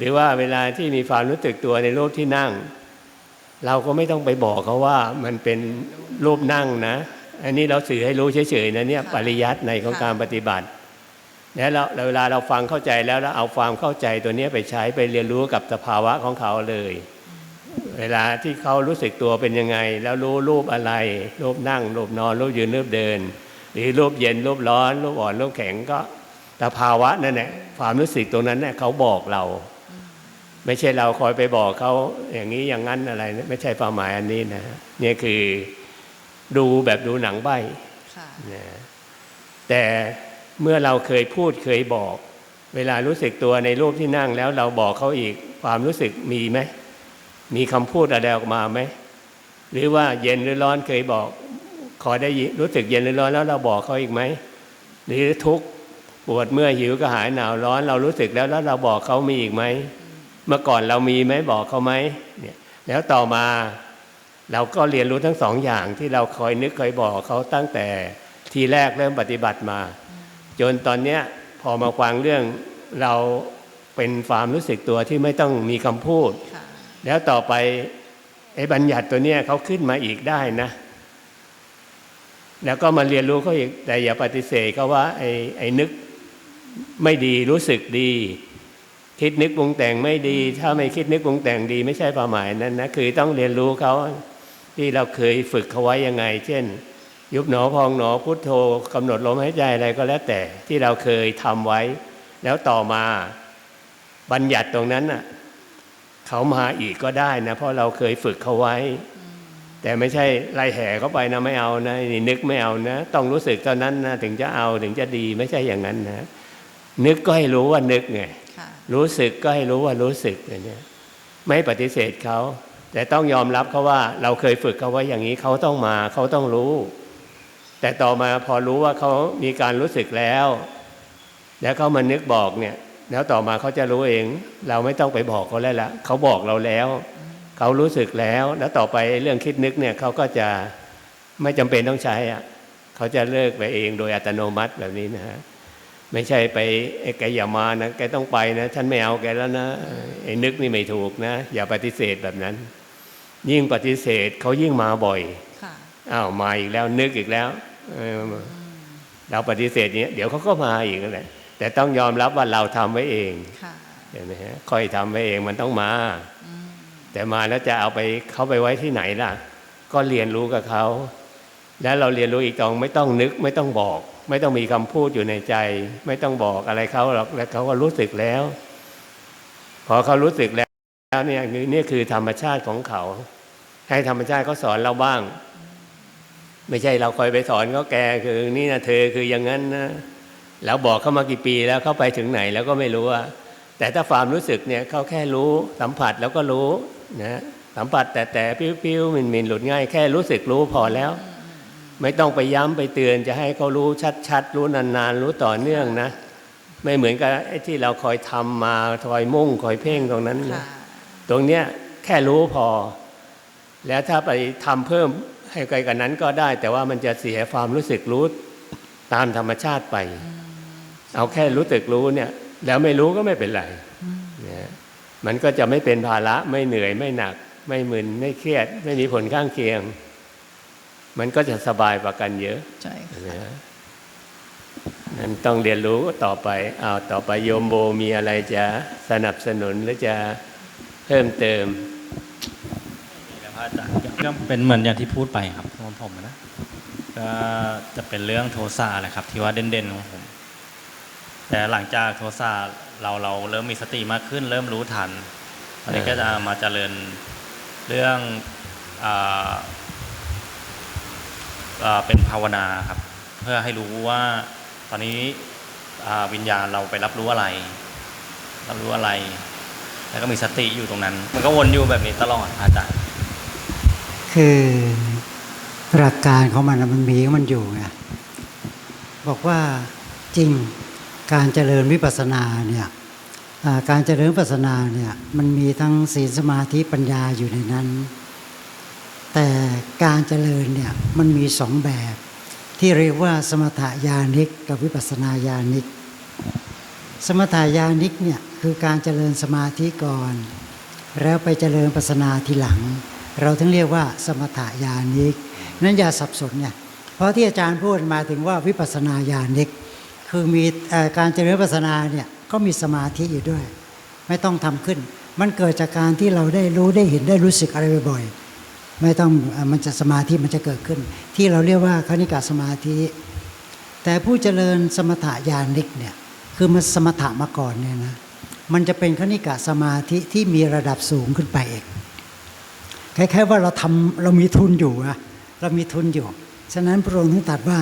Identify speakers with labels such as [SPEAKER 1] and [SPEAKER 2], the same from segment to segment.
[SPEAKER 1] หรือว่าเวลาที่มีความรู้สึกตัวในรูปที่นั่ง เราก็ไม่ต้องไปบอกเขาว่ามันเป็นรูปนั่งนะ อันนี้เราสื่อให้รู้เฉยๆนะเนี่ยปริยัติในของการปฏิบัติแล้วเราเวลาเราฟังเข้าใจแล้วเราเอาความเข้าใจตัวนี้ไปใช้ไปเรียนรู้กับสภาวะของเขาเลย เวลาที่เขารู้สึกตัวเป็นยังไง แล้วรู้รูปอะไร รูปนั่ง รูปนอนรูปยืนรูปเดิน หรือรูปเย็นรูปร้อน รูปอ่อนรูปแข็งก็สภาวะนั่นแหละความรู้สึกตรงนั้นเนี่ยเขาบอกเรา ไม่ใช่เราคอยไปบอกเขาอย่างนี้อย่างนั้นอะไรนะไม่ใช่ความหมายอันนี้นะเนี่ยคือดูแบบดูหนังใบ
[SPEAKER 2] ค่ะ
[SPEAKER 1] นะแต่เมื่อเราเคยพูดเคยบอก เวลารู้สึกตัวในรูปที่นั่งแล้วเราบอกเขาอีกความรู้สึกมีไหมมีคำพูดอะไรออกมาไหมหรือว่าเย็นหรือร้อนเคยบอก ขอได้ยินรู้สึกเย็นหรือร้อนแล้วเราบอกเขาอีกไหมหรือทุกข์ปวดเมื่อยหิวก็หายหนาวร้อน เรารู้สึกแล้วแล้วเราบอกเขามีอีกไหม เมื่อก่อนเรามีไหมบอกเขาไหมเนี่ยแล้วต่อมาเราก็เรียนรู้ทั้งสองอย่างที่เราคอยนึกคอยบอกเขาตั้งแต่ทีแรกเริ่มปฏิบัติมา จนตอนเนี้ยพอมาฟังเรื่องเราเป็นความรู้สึกตัวที่ไม่ต้องมีคำพูด
[SPEAKER 2] ค่ะ
[SPEAKER 1] แล้วต่อไปไอ้บัญญัติตัวเนี้ยเขาขึ้นมาอีกได้นะ แล้วก็มาเรียนรู้เขาอีกแต่อย่าปฏิเสธเขาว่าไอ้ไอ้นึกไม่ดีรู้สึกดี คิดนึกปรุงแต่งไม่ดี ถ้าไม่คิดนึกปรุงแต่งดี ไม่ใช่ความหมายนั้นนะคือต้องเรียนรู้เขาที่เราเคยฝึกเขาไว้ยังไง เช่น ยุบหนอพองหนอพุทโธกำหนดลมหายใจอะไรก็แล้วแต่ที่เราเคยทำไว้ แล้วต่อมาบัญญัติตรงนั้นน่ะเขามาอีกก็ได้นะ เพราะเราเคยฝึกเขาไว้ แต่ไม่ใช่ไล่แห่เขาไปนะไม่เอานะนี่นึกไม่เอานะ ต้องรู้สึกเท่านั้นนะถึงจะเอาถึงจะดีไม่ใช่อย่างนั้นนะนึกก็ให้รู้ว่านึกไง รู้สึกก็ให้รู้ว่ารู้สึกอย่างนี้ไม่ปฏิเสธเขา แต่ต้องยอมรับเขาว่า เราเคยฝึกเขาไว้อย่างนี้เขาต้องมาเขาต้องรู้ แต่ต่อมาพอรู้ว่าเขามีการรู้สึกแล้ว แล้วเขามานึกบอกเนี่ย แล้วต่อมาเขาจะรู้เอง เราไม่ต้องไปบอกเขาแล้วละเขาบอกเราแล้ว เขารู้สึกแล้ว แล้วต่อไปเรื่องคิดนึกเนี่ยเขาก็จะไม่จำเป็นต้องใช้อะเขาจะเลิกไปเองโดยอัตโนมัติแบบนี้นะฮะ ไม่ใช่ไปไอ้แกอย่ามานะแกต้องไปนะฉันไม่เอาแกแล้วนะไอ้นึกนี่ไม่ถูกนะ อย่าปฏิเสธแบบนั้น ยิ่งปฏิเสธเขายิ่งมาบ่อย
[SPEAKER 2] ค่ะ
[SPEAKER 1] อ้าวมาอีกแล้วนึกอีกแล้วเออเราปฏิเสธเนี้ยเดี๋ยวเขาก็มาอีกนั่นแหละแต่ต้องยอมรับว่าเราทำไว้เอง
[SPEAKER 2] ค่ะ
[SPEAKER 1] เห็นไหมฮะค่อยทำไว้เองมันต้องมา แต่มาแล้วจะเอาไปเขาไปไว้ที่ไหนล่ะ ก็เรียนรู้กับเขา แล้วเราเรียนรู้อีกตองไม่ต้องนึกไม่ต้องบอก ไม่ต้องมีคำพูดอยู่ในใจ ไม่ต้องบอกอะไรเขาหรอกแล้วเขาก็รู้สึกแล้ว พอเขารู้สึกแล้วเนี่ยนี่นี่คือธรรมชาติของเขา ให้ธรรมชาติเขาสอนเราบ้าง ไม่ใช่เราคอยไปสอนเขาแกคือนี่นะเธอคืออย่างนั้นนะแล้วบอกเขามากี่ปีแล้วเขาไปถึงไหนแล้วก็ไม่รู้อะแต่ถ้าความรู้สึกเนี่ยเขาแค่รู้สัมผัสแล้วก็รู้นะสัมผัสแต่แต่ปิ้วๆมินมินหลุดง่ายแค่รู้สึกรู้พอแล้ว ไม่ต้องไปย้ำไปเตือนจะให้เขารู้ชัดๆ รู้นานๆ รู้ต่อเนื่องนะ ไม่เหมือนกับไอ้ที่เราคอยทำมาคอยมุ่งคอยเพ่งตรงนั้นนะตรงเนี้ยแค่รู้พอ แล้วถ้าไปทำเพิ่มให้ไกลกันนั้นก็ได้ แต่ว่ามันจะเสียความรู้สึกรู้ตามธรรมชาติไป เอาแค่รู้สึกรู้เนี่ย แล้วไม่รู้ก็ไม่เป็นไรเนะมันก็จะไม่เป็นภาระไม่เหนื่อยไม่หนัก ไม่มึนไม่เครียด ไม่มีผลข้างเคียง มันก็จะสบายกว่ากันเยอะ
[SPEAKER 2] ใช่ค่ะ
[SPEAKER 1] นะนั้นต้องเรียนรู้ต่อไปอ้าวต่อไปโยมโบมีอะไรจะสนับสนุนหรือจะเพิ่มเติม
[SPEAKER 3] แล้วพระอาจารย์ก็เป็นเหมือนอย่างที่พูดไปครับของผมนะก็จะเป็นเรื่องโทสะแหละครับ ที่ว่าเด่นๆของผม แต่หลังจากโทสะเราเราเริ่มมีสติมากขึ้น เริ่มรู้ทันตอนนี้ก็จะมาเจริญเรื่องอ่าอ่า เป็นภาวนาครับ เพื่อให้รู้ว่าตอนนี้วิญญาณเราไปรับรู้อะไร รับรู้อะไร แล้วก็มีสติอยู่ตรงนั้น มันก็วนอยู่แบบนี้ตลอดอาจารย์
[SPEAKER 4] คือหลักการของมันมันมีมันอยู่ไงบอกว่าจริงการเจริญวิปัสสนาเนี่ยการเจริญวิปัสสนาเนี่ยมันมีทั้งศีลสมาธิปัญญาอยู่ในนั้น แต่การเจริญเนี่ยมันมีสองแบบ ที่เรียกว่าสมถญาณิกกับวิปัสสนาญาณิก สมถญาณิกเนี่ยคือการเจริญสมาธิก่อน แล้วไปเจริญปัสนาทีหลัง เราถึงเรียกว่าสมถะญาณิก นั้นอย่าสับสนเนี่ยเพราะที่อาจารย์พูดมาถึงว่าวิปัสสนาญาณิก คือมีการเจริญปัสนาเนี่ยก็มีสมาธิอยู่ด้วย ไม่ต้องทำขึ้น มันเกิดจากการที่เราได้รู้ได้เห็นได้รู้สึกอะไรบ่อยๆ ไม่ต้องมันจะสมาธิมันจะเกิดขึ้น ที่เราเรียกว่าคณิกาสมาธิ แต่ผู้เจริญสมถะญาณิกเนี่ยคือมันสมถะมาก่อนเนี่ยนะมันจะเป็นคณิกะสมาธิที่มีระดับสูงขึ้นไปเองคล้ายๆว่าเราทำเรามีทุนอยู่อะเรามีทุนอยู่ ฉะนั้นพระองค์ถึงตรัสว่า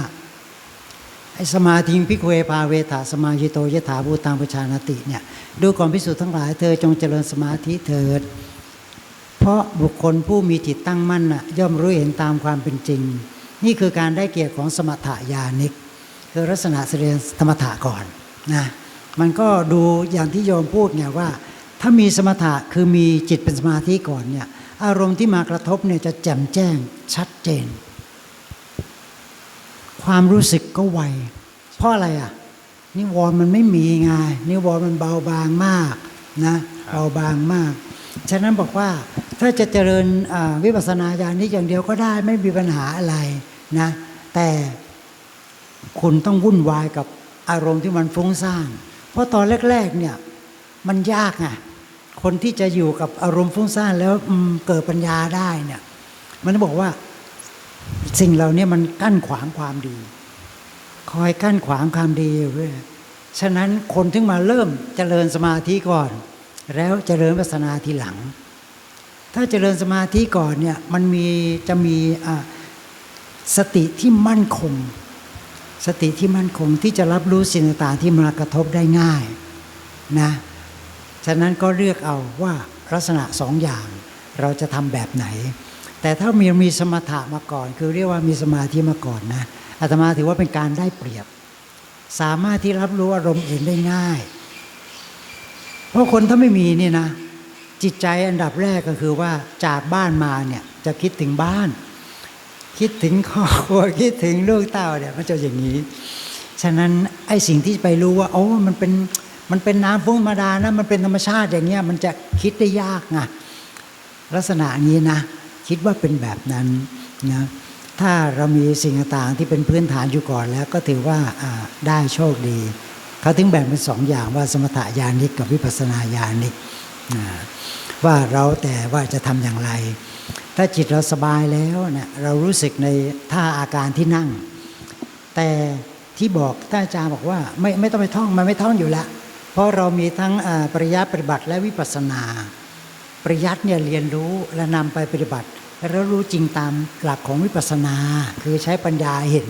[SPEAKER 4] ไอ้สมาธิพิกเวพาเวทาสมาหิโตยถาภูตังปชานติเนี่ยดูก่อนพิสูจน์ทั้งหลายเธอจงเจริญสมาธิเถิด ราะบุคคลผู้มีจิตตั้งมั่นน่ะย่อมรู้เห็นตามความเป็นจริง นี่คือการได้เกียรติของสมถะญาณิก คือลักษณะแสดงธรรมถะก่อนนะมันก็ดูอย่างที่โยมพูดไงว่า ถ้ามีสมถะคือมีจิตเป็นสมาธิก่อนเนี่ยอารมณ์ที่มากระทบเนี่ยจะแจ่มแจ้งชัดเจน ความรู้สึกก็ไวเพราะอะไรอะนิวรณ์มันไม่มีไงนิวรณ์มันเบาบางมากนะเบาบางมาก ฉะนั้นบอกว่า ถ้าจะเจริญวิปัสสนาญาณนี้อย่างเดียวก็ได้ไม่มีปัญหาอะไรนะแต่คุณต้องวุ่นวายกับอารมณ์ที่มันฟุ้งซ่านเพราะตอนแรกๆเนี่ยมันยากไงคนที่จะอยู่กับอารมณ์ฟุ้งซ่านแล้วเกิดปัญญาได้เนี่ยมันบอกว่าสิ่งเหล่านี้มันกั้นขวางความดี คอยกั้นขวางความดีอยู่เรื่อยฉะนั้นคนถึงมาเริ่มเจริญสมาธิก่อน แล้วเจริญปัสสนาทีหลัง ถ้าเจริญสมาธิก่อนเนี่ยมันมีจะมีสติที่มั่นคง สติที่มั่นคงที่จะรับรู้สิ่งต่างที่มากระทบได้ง่ายนะฉะนั้นก็เลือกเอาว่าลักษณะสองอย่างเราจะทำแบบไหน แต่ถ้ามีมีสมถะมาก่อน คือเรียกว่ามีสมาธิมาก่อนนะอาตมาถือว่าเป็นการได้เปรียบ สามารถที่รับรู้อารมณ์อื่นได้ง่าย เพราะคนถ้าไม่มีนี่นะ จิตใจอันดับแรกก็คือว่าจากบ้านมาเนี่ยจะคิดถึงบ้าน คิดถึงครอบครัวคิดถึงลูกเต้าเนี่ยมันจะอย่างนี้ ฉะนั้นไอ้สิ่งที่ไปรู้ว่าโอ้มันเป็นมันเป็นน้ำฟุ้งธรรมดานะมันเป็นธรรมชาติอย่างเงี้ยมันจะคิดได้ยากไงลักษณะนี้นะ คิดว่าเป็นแบบนั้นนะถ้าเรามีสิ่งต่างๆที่เป็นพื้นฐานอยู่ก่อนแล้วก็ถือว่าได้โชคดี เขาถึงแบ่งเป็นสองอย่างว่าสมถะญาณิกกับวิปัสสนาญาณิก ว่าเราแต่ว่าจะทำอย่างไร ถ้าจิตเราสบายแล้วเนี่ยเรารู้สึกในท่าอาการที่นั่ง แต่ที่บอกท่านอาจารย์บอกว่าไม่ไม่ต้องไปท่องมันไม่ท่องอยู่แล้ว เพราะเรามีทั้งปริยัติปฏิบัติและวิปัสสนา ปริยัติเนี่ยเรียนรู้และนำไปปฏิบัติแล้วรู้จริงตามหลักของวิปัสสนา คือใช้ปัญญาเห็น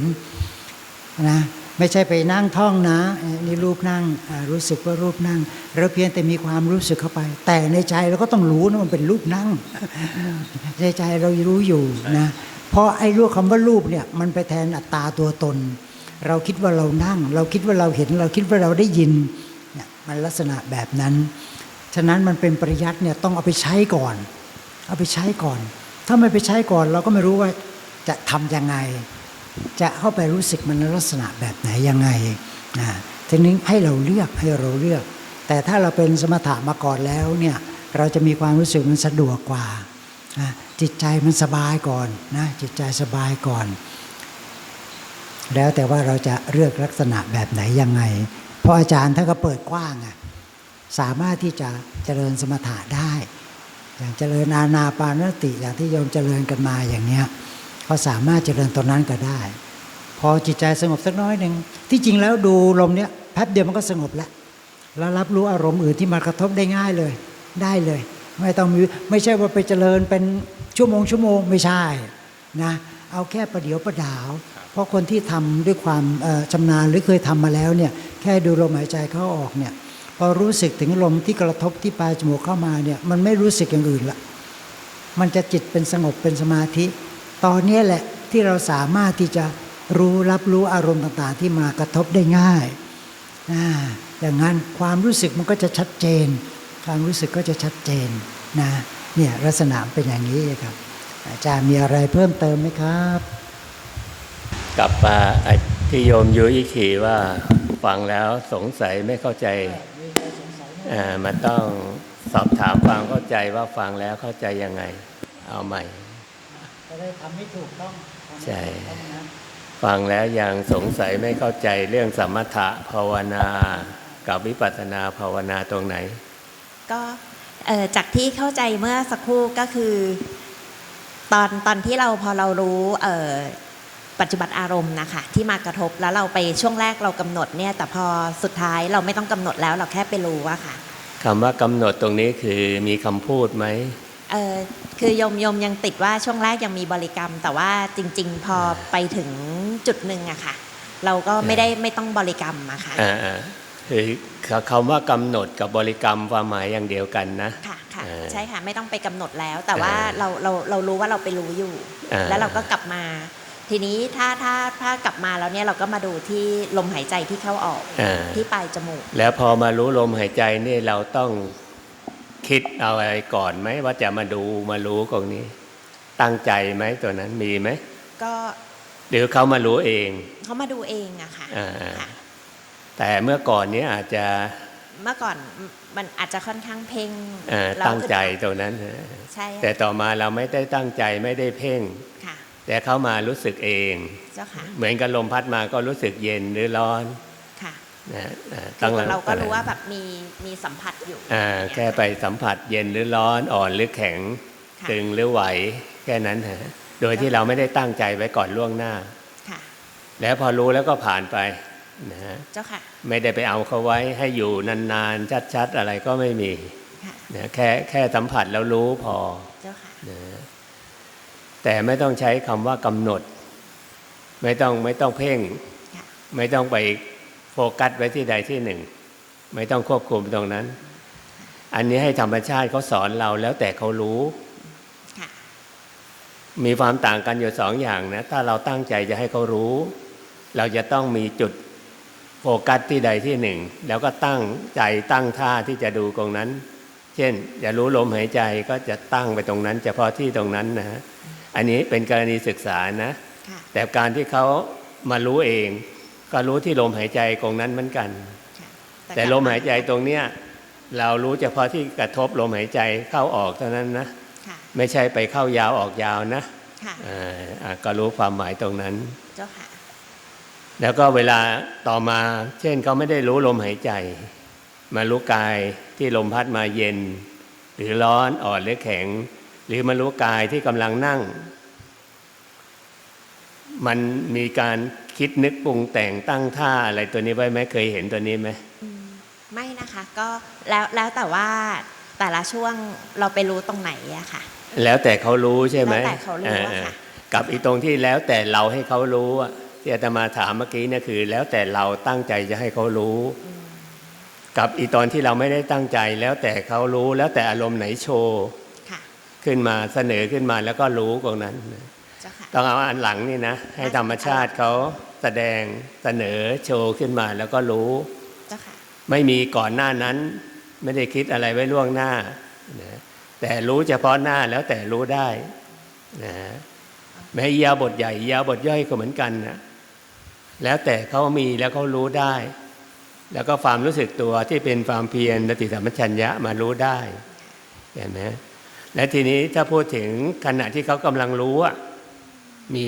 [SPEAKER 4] นะ ไม่ใช่ไปนั่งท่องนะนี่รูปนั่งรู้สึกว่ารูปนั่งเราเพียงแต่มีความรู้สึกเข้าไป แต่ในใจเราก็ต้องรู้นะมันเป็นรูปนั่ง ในใจเรารู้อยู่นะเพราะไอ้รูปคำว่ารูปเนี่ยมันไปแทนอัตตาตัวตน เราคิดว่าเรานั่ง เราคิดว่าเราเห็น เราคิดว่าเราได้ยินเนี่ยมันลักษณะแบบนั้น ฉะนั้นมันเป็นปริยัติเนี่ยต้องเอาไปใช้ก่อน เอาไปใช้ก่อน ถ้าไม่ไปใช้ก่อน เราก็ไม่รู้ว่าจะทำยังไง จะเข้าไปรู้สึกมันในลักษณะแบบไหนยังไงนะทีนี้ให้เราเลือกให้เราเลือก แต่ถ้าเราเป็นสมถะมาก่อนแล้วเนี่ยเราจะมีความรู้สึกมันสะดวกกว่าจิตใจมันสบายก่อนนะจิตใจสบายก่อน แล้วแต่ว่าเราจะเลือกลักษณะแบบไหนยังไง เพราะอาจารย์ท่านก็เปิดกว้างอะสามารถที่จะเจริญสมถะได้ อย่างเจริญอานาปานสติอย่างที่โยมเจริญกันมาอย่างเนี้ย ก็สามารถเจริญตรงนั้นก็ได้ พอจิตใจสงบสักน้อยหนึ่งที่จริงแล้วดูลมเนี้ยแป๊บเดียวมันก็สงบแล้วแล้วรับรู้อารมณ์อื่นที่มากระทบได้ง่ายเลย ได้เลย ไม่ต้องมีไม่ใช่ว่าไปเจริญเป็นชั่วโมงชั่วโมงไม่ใช่นะเอาแค่ประเดี๋ยวประดาว เพราะคนที่ทำด้วยความเอ่อชำนาญหรือเคยทำมาแล้วเนี่ยแค่ดูลมหายใจเข้าออกเนี่ยพอรู้สึกถึงลมที่กระทบที่ปลายจมูกเข้ามาเนี่ยมันไม่รู้สึกอย่างอื่นละมันจะจิตเป็นสงบเป็นสมาธิ ตอนนี้แหละที่เราสามารถที่จะรู้รับรู้อารมณ์ต่าง ๆ ที่มากระทบได้ง่ายอ่าอย่างนั้นความรู้สึกมันก็จะชัดเจน ความรู้สึกก็จะชัดเจนนะเนี่ยลักษณะเป็นอย่างนี้ครับ อาจารย์มีอะไรเพิ่มเติมไหมครับ
[SPEAKER 1] กลับอ่าที่โยมยุ้ยขีว่าฟังแล้วสงสัยไม่เข้าใจ
[SPEAKER 4] มีใครสงสัย
[SPEAKER 1] อ่ามันต้องสอบถามความเข้าใจว่าฟังแล้วเข้าใจยังไง เอาใหม่
[SPEAKER 4] ได้ทำให้ถูกต้องทำ
[SPEAKER 1] ใช่
[SPEAKER 4] ถูกต้องนะ
[SPEAKER 1] ฟังแล้วยังสงสัยไม่เข้าใจเรื่องสมถะภาวนากับวิปัสสนาภาวนาตรงไหน
[SPEAKER 2] ก็เอ่อจากที่เข้าใจเมื่อสักครู่ก็คือ ตอนตอนที่เราพอเรารู้เอ่อปัจจุบันอารมณ์นะคะที่มากระทบแล้วเราไปช่วงแรกเรากำหนดเนี่ย แต่พอสุดท้ายเราไม่ต้องกำหนดแล้วเราแค่ไปรู้ว่าค่ะ
[SPEAKER 1] คำว่ากำหนดตรงนี้คือมีคำพูดไหม
[SPEAKER 2] เอ่อคือโยมโยมยังติดว่าช่วงแรกยังมีบริกรรม แต่ว่าจริง ๆ พอไปถึงจุดหนึ่งอะค่ะ เราก็ไม่ได้ไม่ต้องบริกรรมอะค่ะ
[SPEAKER 1] อ่าอ่าคือคำว่ากำหนดกับบริกรรมความหมายอย่างเดียวกันนะ
[SPEAKER 2] ค่ะค่ะ
[SPEAKER 1] เออ
[SPEAKER 2] ใช่ค่ะไม่ต้องไปกำหนดแล้ว แต่ว่า
[SPEAKER 1] เออ
[SPEAKER 2] เราเราเรารู้ว่าเราไปรู้อยู่
[SPEAKER 1] อ่า
[SPEAKER 2] แล้วเราก็กลับมา ทีนี้ถ้าถ้าถ้ากลับมาแล้วเนี่ยเราก็มาดูที่ลมหายใจที่เข้าออก
[SPEAKER 1] อ่า
[SPEAKER 2] ที่ปลายจมูก
[SPEAKER 1] แล้วพอมารู้ลมหายใจนี่เราต้อง คิดเอาอะไรก่อนไหมว่าจะมาดูมารู้ตรงนี้ ตั้งใจไหมตัวนั้นมีไหม
[SPEAKER 2] ก็
[SPEAKER 1] หรือเขามารู้เอง
[SPEAKER 2] เขามาดูเองอะค่ะ
[SPEAKER 1] อ่า
[SPEAKER 2] ค่ะ
[SPEAKER 1] แต่เมื่อก่อนเนี้อาจจะ
[SPEAKER 2] เมื่อก่อนมันอาจจะค่อนข้างเพ่ง
[SPEAKER 1] เอ่อ
[SPEAKER 2] แล้ว
[SPEAKER 1] ตั้งใจตรงนั้นนะ
[SPEAKER 2] ใช่
[SPEAKER 1] แต่ต่อมาเราไม่ได้ตั้งใจไม่ได้เพ่ง
[SPEAKER 2] ค่ะ
[SPEAKER 1] แต่เขามารู้สึกเอง
[SPEAKER 2] เจ้าค่ะ
[SPEAKER 1] เหมือนกับลมพัดมาก็รู้สึกเย็นหรือร้อน
[SPEAKER 2] ค่ะ
[SPEAKER 1] นะอ่า
[SPEAKER 2] คื
[SPEAKER 1] ตั้ง
[SPEAKER 2] อ
[SPEAKER 1] หลัง
[SPEAKER 2] เราก็รู้ว่าแบบมีมีสัมผัสอยู่
[SPEAKER 1] อ่า
[SPEAKER 2] อย่างเงี้ย
[SPEAKER 1] แค่ไปสัมผัสเย็นหรือร้อนอ่อนหรือแข็ง
[SPEAKER 2] ค่ะ
[SPEAKER 1] ตึงหรือไหวแค่นั้นฮะโดยที่เราไม่ได้ตั้งใจไว้ก่อนล่วงหน้า
[SPEAKER 2] ค่ะ
[SPEAKER 1] แล้วพอรู้แล้วก็ผ่านไปนะฮะ
[SPEAKER 2] เจ้าค่ะ
[SPEAKER 1] ไม่ได้ไปเอาเขาไว้ให้อยู่นานๆ ชัดๆ อะไรก็ไม่มี
[SPEAKER 2] ค่ะ
[SPEAKER 1] นะแค่แค่สัมผัสแล้วรู้พอ
[SPEAKER 2] เจ้าค่ะ
[SPEAKER 1] นะแต่ไม่ต้องใช้คำว่ากำหนด ไม่ต้องไม่ต้องเพ่ง
[SPEAKER 2] ค่ะ
[SPEAKER 1] ไม่ต้องไปโฟ กัสไว้ที่ใดที่หนึ่ง ไม่ต้องควบคุมตรงนั้น อันนี้ให้ธรรมชาติเขาสอนเราแล้วแต่เขารู้
[SPEAKER 2] ค่ะ
[SPEAKER 1] มีความต่างกันอยู่สองอย่างนะ ถ้าเราตั้งใจจะให้เขารู้ เราจะต้องมีจุดโฟกัสที่ใดที่หนึ่ง แล้วก็ตั้งใจตั้งท่าที่จะดูตรงนั้น เช่น จะรู้ลมหายใจก็จะตั้งไปตรงนั้น เฉพาะที่ตรงนั้นนะฮะอันนี้เป็นกรณีศึกษานะ
[SPEAKER 2] ค่ะ
[SPEAKER 1] แต่การที่เขามารู้เอง ก็รู้ที่ลมหายใจตรงนั้นเหมือนกัน
[SPEAKER 2] ค่ะ
[SPEAKER 1] แต่ลมหายใจตรงเนี้ยเรารู้เฉพาะที่กระทบลมหายใจเข้าออกเท่านั้นนะ
[SPEAKER 2] ค่ะ
[SPEAKER 1] ไม่ใช่ไปเข้ายาวออกยาวนะ
[SPEAKER 2] ค่ะ
[SPEAKER 1] อ่าอะก็รู้ความหมายตรงนั้น
[SPEAKER 2] เจ้าค่ะ
[SPEAKER 1] แล้วก็เวลาต่อมา เช่นเขาไม่ได้รู้ลมหายใจ มารู้กายที่ลมพัดมาเย็น หรือร้อนอ่อนหรือแข็ง หรือมารู้กายที่กำลังนั่ง มันมีการ คิดนึกปรุงแต่งตั้งท่าอะไรตัวนี้ไว้ไหมเคยเห็นตัวนี้ไหม
[SPEAKER 2] อืมไม่นะคะก็แล้วแล้วแต่ว่าแต่ละช่วงเราไปรู้ตรงไหนอะค่ะ
[SPEAKER 1] แล้วแต่เขารู้ใช่ไหม
[SPEAKER 2] แล้วแต่เขารู้อะค่ะ
[SPEAKER 1] เออกับอีตรงที่แล้วแต่เราให้เขารู้อะที่อาตมาถามเมื่อกี้เนี่ยคือ แล้วแต่เราตั้งใจจะให้เขารู้ กับอีตอนที่เราไม่ได้ตั้งใจ แล้วแต่เขารู้แล้วแต่อารมณ์ไหนโชว์
[SPEAKER 2] ค่ะ
[SPEAKER 1] ขึ้นมาเสนอขึ้นมาแล้วก็รู้ตรงนั้น
[SPEAKER 2] เจ้าค่ะ
[SPEAKER 1] ต้องเอาอันหลังนี่นะ ให้ธรรมชาติเขา แสดงเสนอโชว์ขึ้นมาแล้วก็รู้
[SPEAKER 2] เจ้าค่ะ
[SPEAKER 1] ไม่มีก่อนหน้านั้น ไม่ได้คิดอะไรไว้ล่วงหน้านะแต่รู้เฉพาะหน้าแล้วแต่รู้ได้นะแม้อิริยาบทใหญ่อิริยาบทย่อยก็เหมือนกันนะแล้วแต่เขามีแล้วเขารู้ได้ แล้วก็ความรู้สึกตัวที่เป็นความเพียรสติสัมปชัญญะมารู้ได้เห็นไหมและทีนี้ถ้าพูดถึงขณะที่เขากำลังรู้อะมี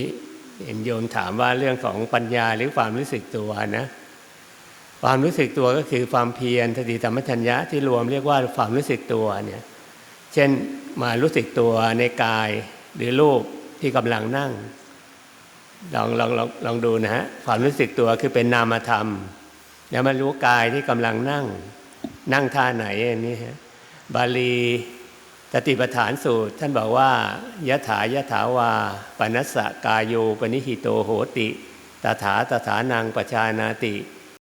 [SPEAKER 1] เห็นโยมถามว่าเรื่องของปัญญาหรือความรู้สึกตัวนะ ความรู้สึกตัวก็คือความเพียรสติสัมชัญญะที่รวมเรียกว่าความรู้สึกตัวเนี่ย เช่นมารู้สึกตัวในกายหรือรูปที่กำลังนั่ง ลองลองลองลองดูนะฮะความรู้สึกตัวคือเป็นนามธรรม แล้วมารู้กายที่กำลังนั่ง นั่งท่าไหนอันนี้ฮะบาลี สติปัฏฐานสูตรท่านบอกว่ายะถายะถาวาปนัสสะกายโยปนิหิโตโหติตถาตถานังปชานาติ